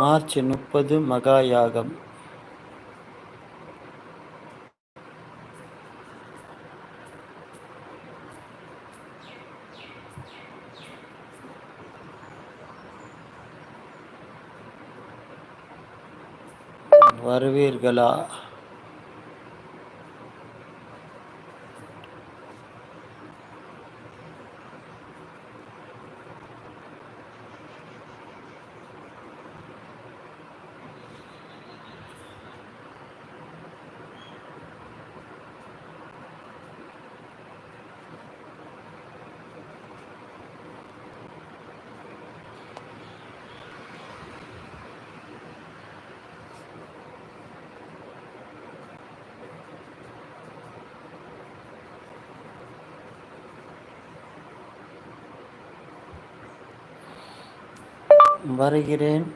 March முப்பது மகா யாகம் வருவீர்களா? வருகிறேன்.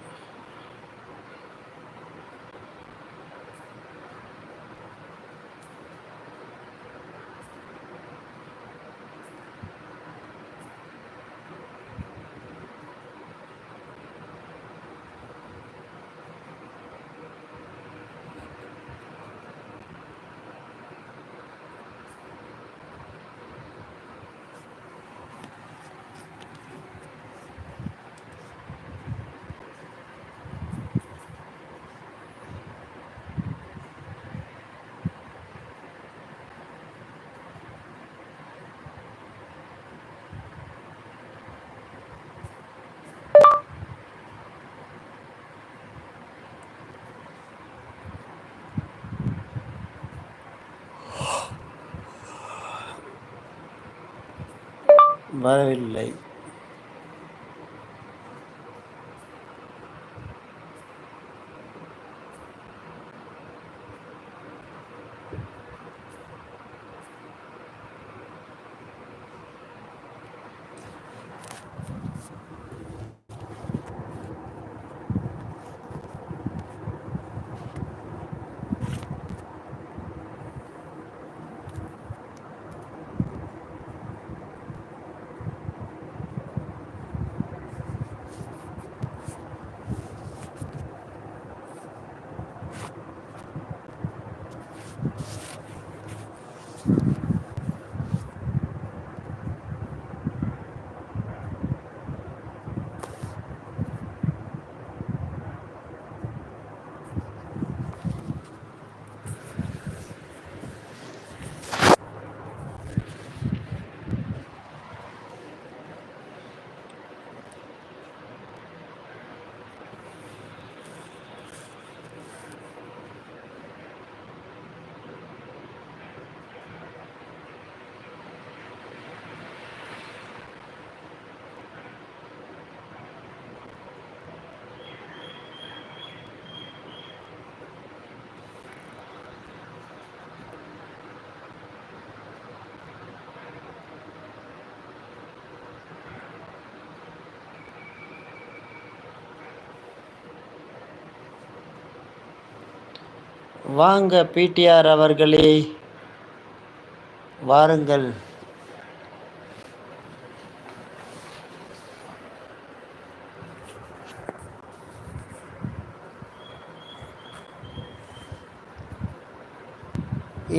வரவில்லை. வாங்க பிடிஆர் அவர்களே வாருங்கள்.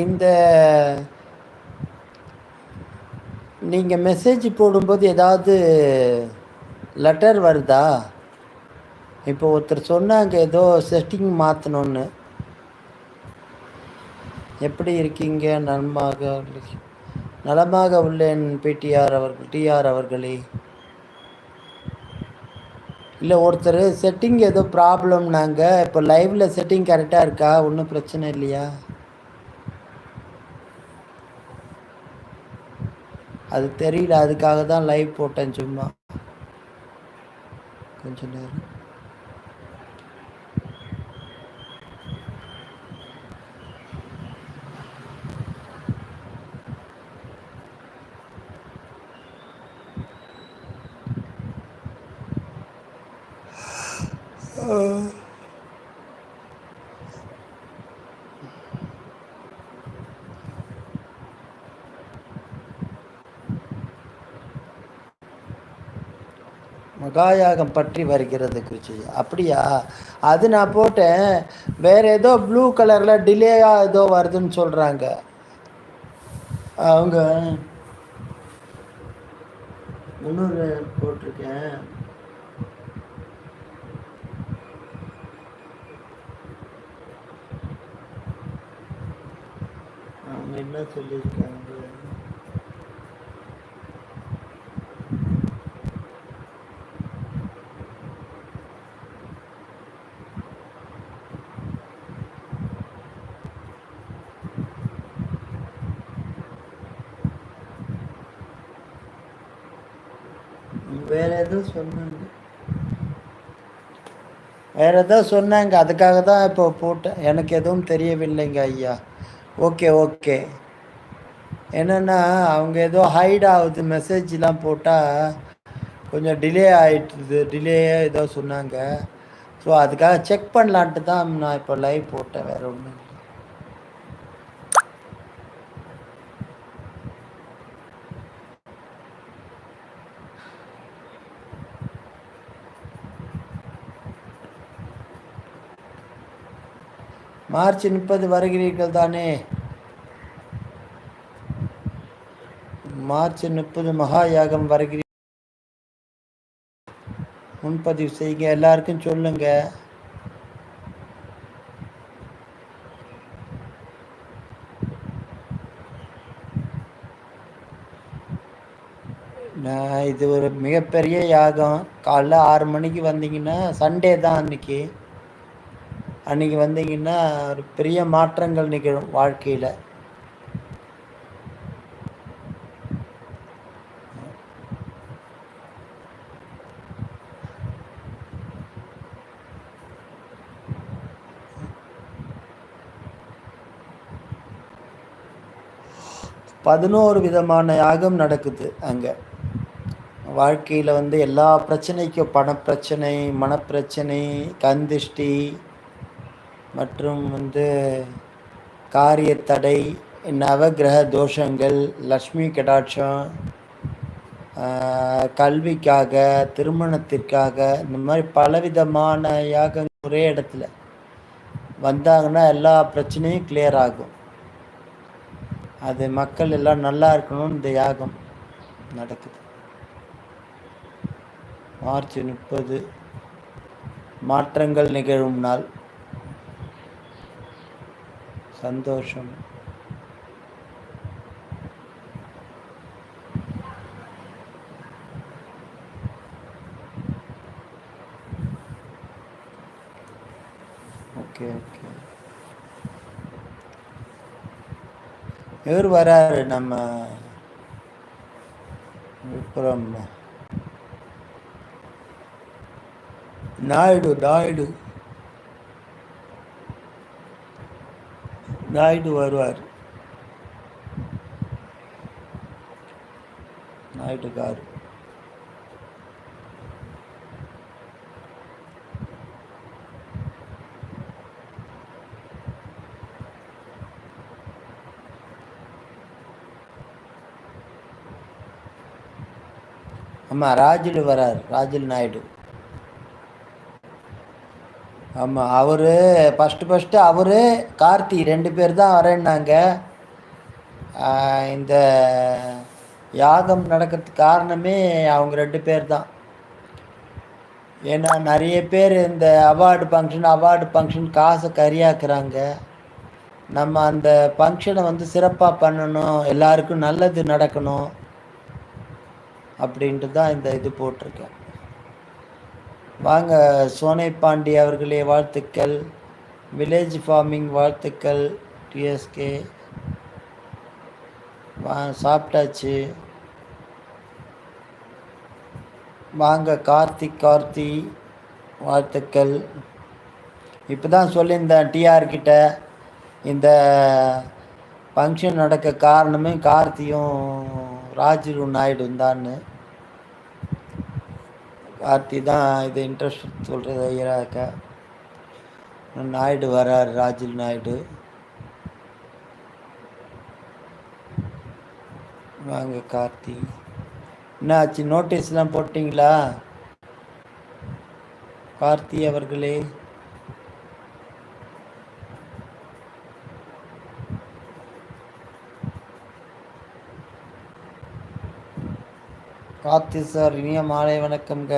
இந்த நீங்கள் மெசேஜ் போடும்போது ஏதாவது லெட்டர் வருதா? இப்போ ஒருத்தர் சொன்னாங்க ஏதோ செட்டிங் மாற்றணுன்னு எப்படி இருக்கீங்க நலமாக நலமாக உள்ளேன் பிடிஆர் அவர்கள் டிஆர் அவர்களே. இல்லை ஒருத்தர் செட்டிங் ஏதோ ப்ராப்ளம்னாங்க இப்போ லைவில் செட்டிங் கரெக்டாக இருக்கா? ஒன்றும் பிரச்சனை இல்லையா? அது தெரியல. அதுக்காக தான் லைவ் போட்டேன் சும்மா. கொஞ்சம் நேரம். மகாயாகம் பற்றி வருகிறது குருஜி. அப்படியா? அது நான் போட்டேன். வேறு ஏதோ ப்ளூ கலரில் டிலேயாக ஏதோ வருதுன்னு சொல்கிறாங்க அவங்க முந்நூறு போட்டிருக்கேன். என்ன சொல்லியிருக்காங்க? வேற எதுவும் சொன்னாங்க. வேற ஏதோ சொன்னாங்க. அதுக்காக தான் இப்போ போட்டேன். எனக்கு எதுவும் தெரியவில்லைங்க ஐயா. Okay okay. என்னென்னா அவங்க ஏதோ ஹைட் ஆகுது. மெசேஜ்லாம் போட்டால் கொஞ்சம் டிலே ஆகிட்டுது டிலேயே ஏதோ சொன்னாங்க. ஸோ அதுக்காக செக் பண்ணலான்ட்டு தான் நான் இப்போ லைவ் போட்டேன். வேறு ஒன்றும் மார்ச் முப்பது வருகிறீர்கள் தானே? மார்ச் முப்பது மகா யாகம் வருகிறீர்கள். முன்பதிவு செய்யுங்க எல்லாருக்கும் சொல்லுங்க. நான் இது ஒரு மிகப்பெரிய யாகம். காலைல ஆறு மணிக்கு வந்தீங்கன்னா சண்டே தான் அன்னைக்கு. அன்றைக்கி வந்தீங்கன்னா ஒரு பெரிய மாற்றங்கள் நிகழும் வாழ்க்கையில். பதினோரு விதமான யாகம் நடக்குது அங்கே. வாழ்க்கையில் வந்து எல்லா பிரச்சனைக்கும் பணப்பிரச்சனை மனப்பிரச்சனை கந்திஷ்டி மற்றும் வந்து காரிய தடை நவகிரக தோஷங்கள் லக்ஷ்மி கடாட்சம் கல்விக்காக திருமணத்திற்காக இந்த மாதிரி பலவிதமான யாகங்கள் ஒரே இடத்துல. வந்தாங்கன்னா எல்லா பிரச்சனையும் கிளியர் ஆகும். அது மக்கள் எல்லாம் நல்லா இருக்கணும்னு இந்த யாகம் நடக்குது. மார்ச் முப்பது மாற்றங்கள் நிகழும் நாள். சந்தோஷம். Okay okay. இவர் வராரு நம்ம விழுப்புரம் நாயுடு நாயுடு. நாயுடு வருவார். நாயுடு கார். ஆமாம் ராஜில் வரார் ராஜில் நாயுடு. ஆமாம் அவர் ஃபஸ்ட்டு ஃபஸ்ட்டு அவர் கார்த்தி ரெண்டு பேர் தான் வரேன்னாங்க. இந்த யாகம் நடக்கிறதுக்கு காரணமே அவங்க ரெண்டு பேர் தான். ஏன்னா நிறைய பேர் இந்த அவார்டு ஃபங்க்ஷன் அவார்டு ஃபங்க்ஷன் காசை கரியாக்குறாங்க. நம்ம அந்த ஃபங்க்ஷனை வந்து சிறப்பாக பண்ணணும் எல்லாருக்கும் நல்லது நடக்கணும் அப்படின்ட்டு தான் இந்த இது போட்டிருக்கேன். வாங்க சோனை பாண்டி அவர்களே வாழ்த்துக்கள். வில்லேஜ் ஃபார்மிங் வாழ்த்துக்கள் டிஎஸ்கே. வா சாப்பிட்டாச்சு. வாங்க கார்த்திக் கார்த்தி வாழ்த்துக்கள். இப்போ தான் சொல்லியிருந்தேன் டிஆர்கிட்ட இந்த ஃபங்க்ஷன் நடக்க காரணமே கார்த்தியும் ராஜு நாயுடு தான்னு கார்த்தி தான் இது இன்ட்ரெஸ்ட் சொல்கிறது ஐயராக்க நாயுடு வரார் ராஜில் நாயுடு. வாங்க கார்த்தி. என்ன ஆச்சு நோட்டீஸ்லாம் போட்டிங்களா? கார்த்தி அவர்களே. கார்த்தி சார் இனிய மாலை வணக்கம்ங்க.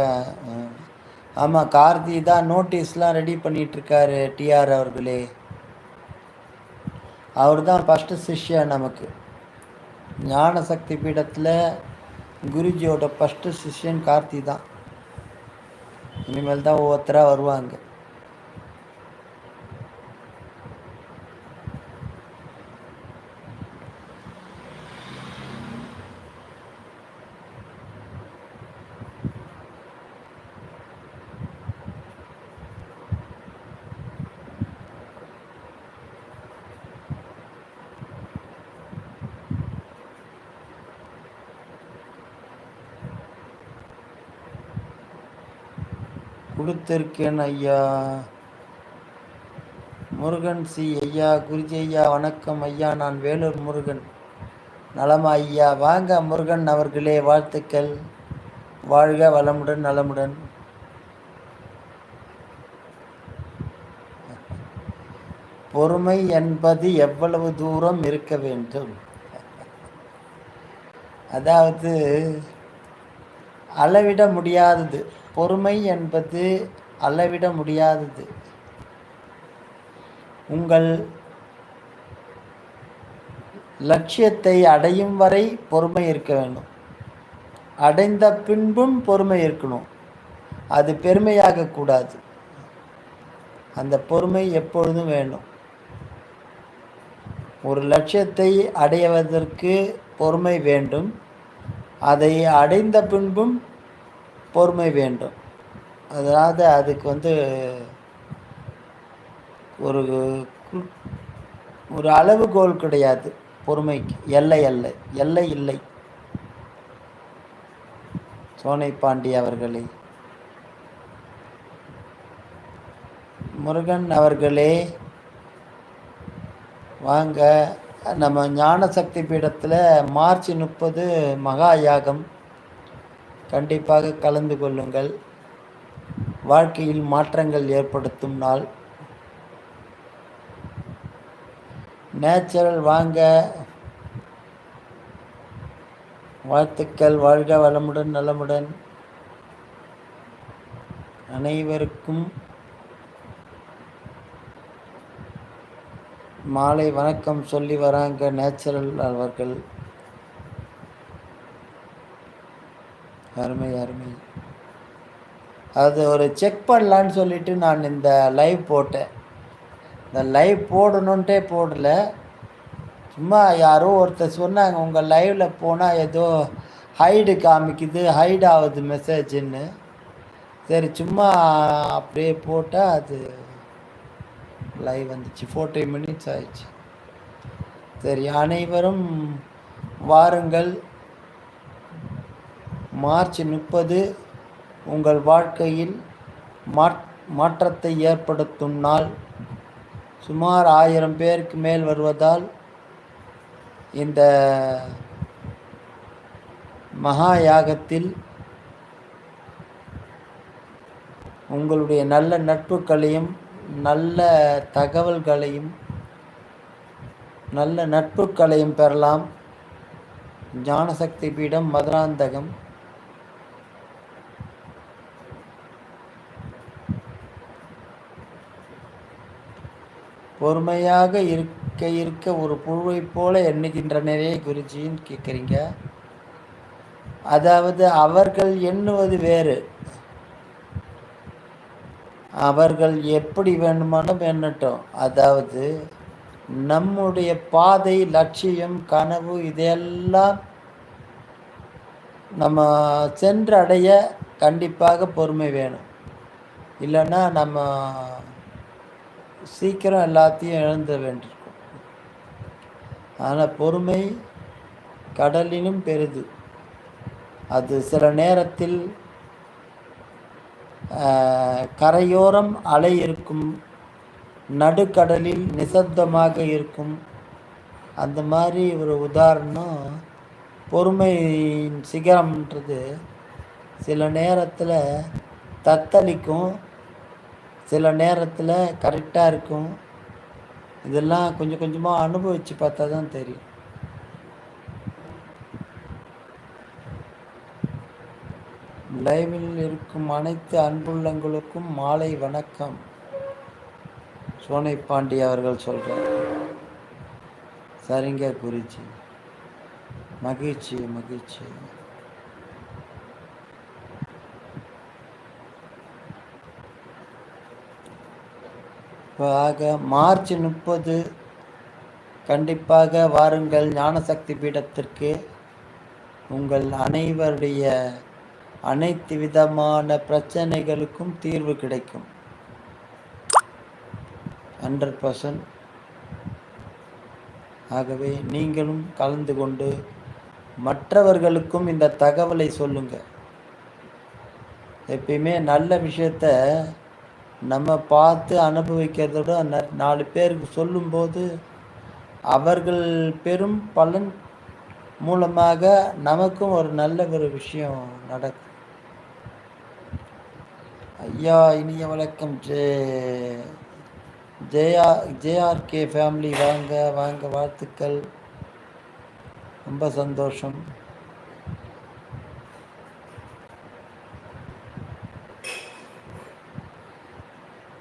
ஆமாம் கார்த்தி தான் நோட்டீஸ்லாம் ரெடி பண்ணிகிட்ருக்காரு டிஆர் அவர்களே. அவர் தான் ஃபஸ்ட்டு சிஷ்யா நமக்கு. ஞான சக்தி பீடத்தில் குருஜியோட ஃபஸ்ட்டு சிஷ்யன் கார்த்தி தான். இனிமேல் தான் ஒவ்வொருத்தராக வருவாங்க. கொடுத்திருக்கேன் ஐயா முருகன் சி. ஐயா குருஜி ஐயா வணக்கம் ஐயா. நான் வேலூர் முருகன். நலமா ஐயா. வாங்க முருகன் அவர்களே வாழ்த்துக்கள். வாழ்க வளமுடன் நலமுடன். பொறுமை என்பது எவ்வளவு தூரம் இருக்க வேண்டும்? அதாவது அளவிட முடியாதது. பொறுமை என்பது அளவிட முடியாதது. உங்கள் லட்சியத்தை அடையும் வரை பொறுமை இருக்க வேண்டும். அடைந்த பின்பும் பொறுமை இருக்கணும். அது பெருமையாக கூடாது. அந்த பொறுமை எப்பொழுதும் வேண்டும். ஒரு லட்சியத்தை அடைவதற்கு பொறுமை வேண்டும். அதை அடைந்த பின்பும் பொறுமை வேண்டும். அதாவது அதுக்கு வந்து ஒரு ஒரு அளவுகோல் கிடையாது பொறுமைக்கு. எல்லை அல்ல. எல்லை இல்லை. சோனை பாண்டி அவர்களே. முருகன் அவர்களே வாங்க. நம்ம ஞான சக்தி பீடத்தில் மார்ச் முப்பது மகா யாகம். கண்டிப்பாக கலந்து கொள்ளுங்கள். வாழ்க்கையில் மாற்றங்கள் ஏற்படுத்தும் நாள். நேச்சுரல் வாங்க. வாழ்த்துக்கள். வாழ்க வளமுடன் நலமுடன். அனைவருக்கும் மாலை வணக்கம் சொல்லி வராங்க நேச்சுரல் அவர்கள். அருமை அருமை. அது ஒரு செக் பண்ணலான்னு சொல்லிட்டு நான் இந்த லைவ் போட்டேன். இந்த லைவ் போடணுன்ட்டே போடல. சும்மா யாரோ ஒருத்தர் சொன்னாங்க உங்கள் லைவில் போனால் ஏதோ ஹைடு காமிக்குது ஹைட் ஆகுது மெசேஜுன்னு சரி சும்மா அப்படியே போட்டால் அது லைவ் வந்துச்சு. ஃபோர்ட்டி மினிட்ஸ் ஆயிடுச்சு. சரி அனைவரும் வாருங்கள். மார்ச் முப்பது உங்கள் வாழ்க்கையில் மாற்றத்தை ஏற்படுத்தும் நாள். சுமார் ஆயிரம் பேருக்கு மேல் வருவதால் இந்த மகா யாகத்தில் உங்களுடைய நல்ல நட்புகளையும் நல்ல தகவல்களையும் நல்ல நட்புகளையும் பெறலாம். ஞானசக்தி பீடம் மதுராந்தகம். பொறுமையாக இருக்க இருக்க ஒரு புழுவை போல எண்ணுகின்றனரே குருஜின்னு கேட்குறீங்க அதாவது அவர்கள் எண்ணுவது வேறு. அவர்கள் எப்படி வேண்டுமானும் எண்ணட்டும். அதாவது நம்முடைய பாதை லட்சியம் கனவு இதையெல்லாம் நம்ம சென்றடைய கண்டிப்பாக பொறுமை வேணும். இல்லைன்னா நம்ம சீக்கிரம் எல்லாத்தையும் இழந்த வேண்டியிருக்கும் ஆனால் பொறுமை கடலிலும் பெரிது. அது சில நேரத்தில் கரையோரம் அலை இருக்கும் நடுக்கடலில் நிசப்தமாக இருக்கும். அந்த மாதிரி ஒரு உதாரணம் பொறுமையின் சிகரம்ன்றது. சில நேரத்தில் தத்தளிக்கும் சில நேரத்தில் கரெக்டாக இருக்கும். இதெல்லாம் கொஞ்சம் கொஞ்சமாக அனுபவித்து பார்த்தா தான் தெரியும். லைவில் இருக்கும் அனைத்து அன்புள்ளங்களுக்கும் மாலை வணக்கம். சோனை பாண்டி அவர்கள் சொல்கிறார் சரிங்க குறிச்சி மகிழ்ச்சி மகிழ்ச்சி. ஆக மார்ச் முப்பது கண்டிப்பாக வாருங்கள் ஞானசக்தி பீடத்திற்கு. உங்கள் அனைவருடைய அனைத்து விதமான பிரச்சனைகளுக்கும் தீர்வு கிடைக்கும். ஹண்ட்ரட் பர்சன்ட் ஆகவே நீங்களும் கலந்து கொண்டு மற்றவர்களுக்கும் இந்த தகவலை சொல்லுங்கள் எப்பயுமே நல்ல விஷயத்த நம்ம பார்த்து அனுபவிக்கிறத விட நாலு பேருக்கு சொல்லும்போது அவர்கள் பெரும் பலன் மூலமாக நமக்கும் ஒரு நல்ல ஒரு விஷயம் நடக்கும். ஐயா இனிய வணக்கம். ஜே ஜேஆ ஜேஆர்கே ஃபேமிலி வாங்க வாங்க வாழ்த்துக்கள். ரொம்ப சந்தோஷம்.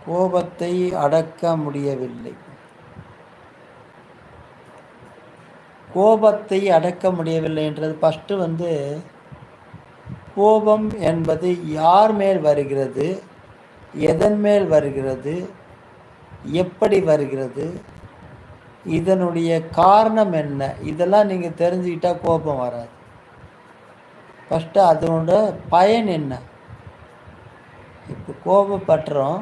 கோபத்தை அடக்க முடியவில்லை. கோபத்தை அடக்க முடியவில்லை என்றது ஃபஸ்ட்டு வந்து கோபம் என்பது யார் மேல் வருகிறது எதன் மேல் வருகிறது எப்படி வருகிறது இதனுடைய காரணம் என்ன இதெல்லாம் நீங்கள் தெரிஞ்சுக்கிட்டால் கோபம் வராது. ஃபஸ்ட்டு அதனோட பயன் என்ன? இப்போ கோபப்படுறோம்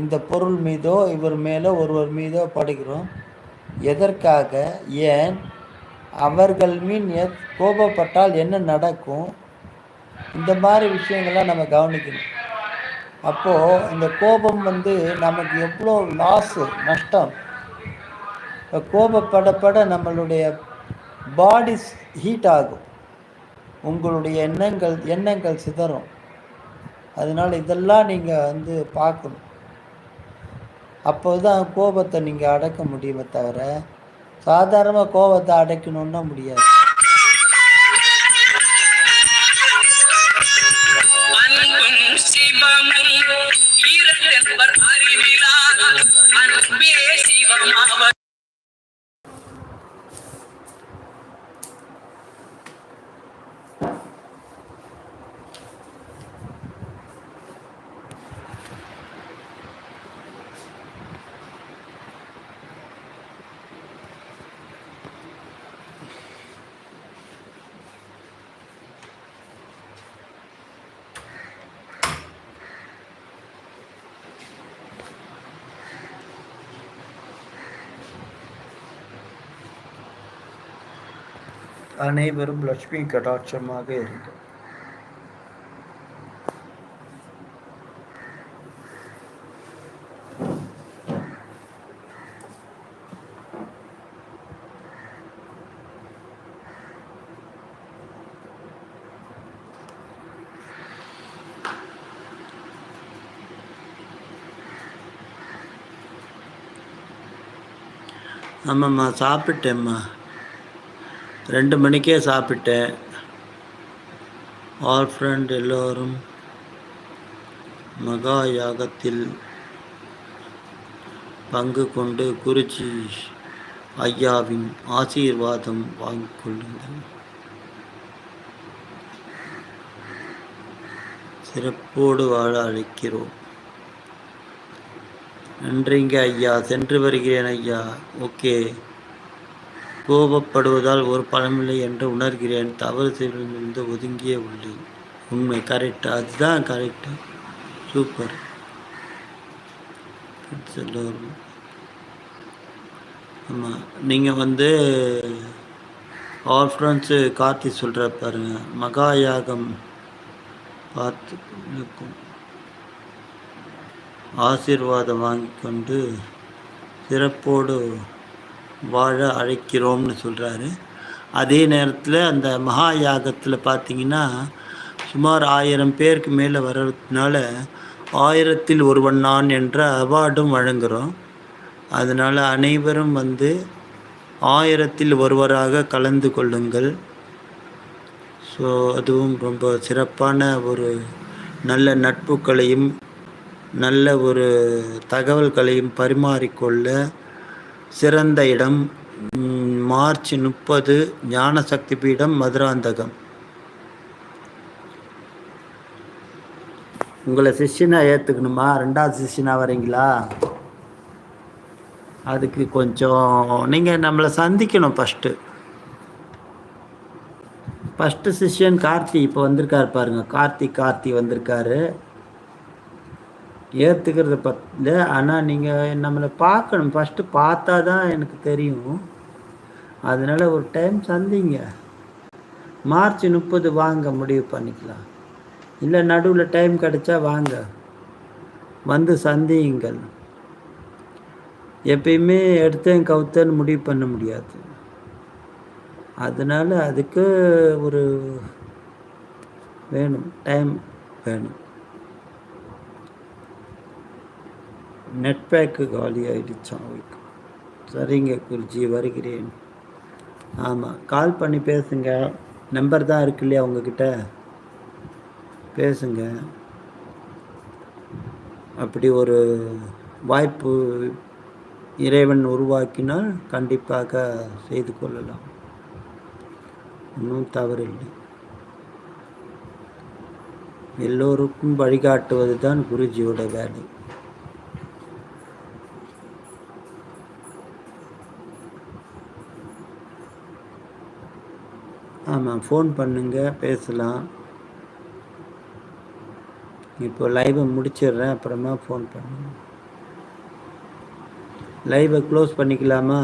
இந்த பொருள் மீதோ இவர் மேலோ ஒருவர் மீதோ படுகிறோம். எதற்காக? ஏன்? அவர்கள் மீன் கோபப்பட்டால் என்ன நடக்கும்? இந்த மாதிரி விஷயங்கள்லாம் நம்ம கவனிக்கணும். அப்போது இந்த கோபம் வந்து நமக்கு எவ்வளோ லாஸு நஷ்டம். இப்போ கோபப்படப்பட நம்மளுடைய பாடி ஹீட் ஆகும். உங்களுடைய எண்ணங்கள் எண்ணங்கள் சிதறும். அதனால் இதெல்லாம் நீங்கள் வந்து பார்க்கணும். அப்போது தான் கோபத்தை நீங்கள் அடக்க முடியுமே தவிர சாதாரணமாக கோபத்தை அடைக்கணும்னா முடியாது. அனைவரும் லட்சுமி கடாட்சமாக இருக்க ஆமாம்மா சாப்பிட்டேம்மா ரெண்டு மணிக்கே சாப்பிட்டேன். ஆல் ஃப்ரெண்ட் எல்லோரும் மகா யாகத்தில் பங்கு கொண்டு குருஜி ஐயாவின் ஆசீர்வாதம் வாங்கிக் கொள்ளுங்கள். சிறப்போடு வாழ அழைக்கிறோம். நன்றிங்க ஐயா சென்று வருகிறேன் ஐயா. ஓகே கோபப்படுவதால் ஒரு பலமில்லை என்று உணர்கிறேன். தவறு செய்வதிலிருந்து ஒதுங்கியே உள்ளேன் உண்மை. கரெக்டு அதுதான் கரெக்டு சூப்பர் ஆமாம் நீங்கள் வந்து ஆல் ஃப்ரெண்ட்ஸு கார்த்தி சொல்கிற பாருங்கள் மகா யாகம் பார்த்து இருக்கும். ஆசீர்வாதம் வாங்கி கொண்டு சிறப்போடு வாழ அழைக்கிறோம்னு சொல்கிறாரு அதே நேரத்தில் அந்த மகா யாகத்தில் பார்த்திங்கன்னா சுமார் ஆயிரம் பேருக்கு மேலே வர்றதுனால ஆயிரத்தில் ஒருவன் நான் என்ற அவார்டும் வழங்குகிறோம் அதனால் அனைவரும் வந்து ஆயிரத்தில் ஒருவராக கலந்து கொள்ளுங்கள். ஸோ அதுவும் ரொம்ப சிறப்பான ஒரு நல்ல நட்புகளையும் நல்ல ஒரு தகவல்களையும் பரிமாறிக்கொள்ள சிறந்த இடம் மார்ச் முப்பது ஞான சக்தி பீடம் மதுராந்தகம். உங்களை சிஷ்யனாக ஏற்றுக்கணுமா ரெண்டாவது சிஷ்யனாக வரீங்களா? அதுக்கு கொஞ்சம் நீங்கள் நம்மளை சந்திக்கணும் ஃபஸ்ட்டு ஃபஸ்ட்டு சிஷ்யன் கார்த்தி இப்போ வந்திருக்காரு பாருங்க. கார்த்தி கார்த்தி வந்திருக்காரு. ஏற்றுக்கிறத பற்றி ஆனால் நீங்கள் நம்மளை பார்க்கணும். ஃபஸ்ட்டு பார்த்தா தான் எனக்கு தெரியும். அதனால் ஒரு டைம் சந்திங்க. மார்ச் முப்பது வாங்க முடிவு பண்ணிக்கலாம். இல்லை நடுவில் டைம் கிடைச்சா வாங்க. வந்து சந்தியுங்கள். எப்பயுமே எடுத்தேன் கவுத்தேன்னு முடிவு பண்ண முடியாது. அதனால் அதுக்கு ஒரு வேணும் டைம் வேணும். நெட் பேக்கு காலி ஆகிடுச்சான் அவருக்கு. சரிங்க குருஜி வருகிறேன். ஆமாம் கால் பண்ணி பேசுங்க. நம்பர் தான் இருக்கு இல்லையா உங்ககிட்ட? பேசுங்க. அப்படி ஒரு வாய்ப்பு இறைவன் உருவாக்கினால் கண்டிப்பாக செய்து கொள்ளலாம். ஒன்றும் தவறில்லை. எல்லோருக்கும் வழிகாட்டுவது தான் குருஜியோட வேலை. ஆமாம் ஃபோன் பண்ணுங்கள் பேசலாம். இப்போ லைவை முடிச்சிடுறேன் அப்புறமா ஃபோன் பண்ணுங்க. லைவை க்ளோஸ் பண்ணிக்கலாமா?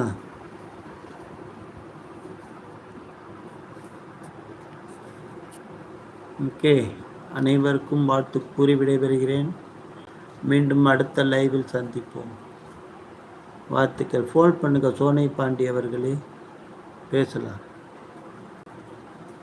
ஓகே. அனைவருக்கும் வாழ்த்து கூறி விடைபெறுகிறேன். மீண்டும் அடுத்த லைவில் சந்திப்போம். வாழ்த்துக்கள். ஃபோன் பண்ணுங்கள் சோனை பாண்டி அவர்களே. பேசலாம்.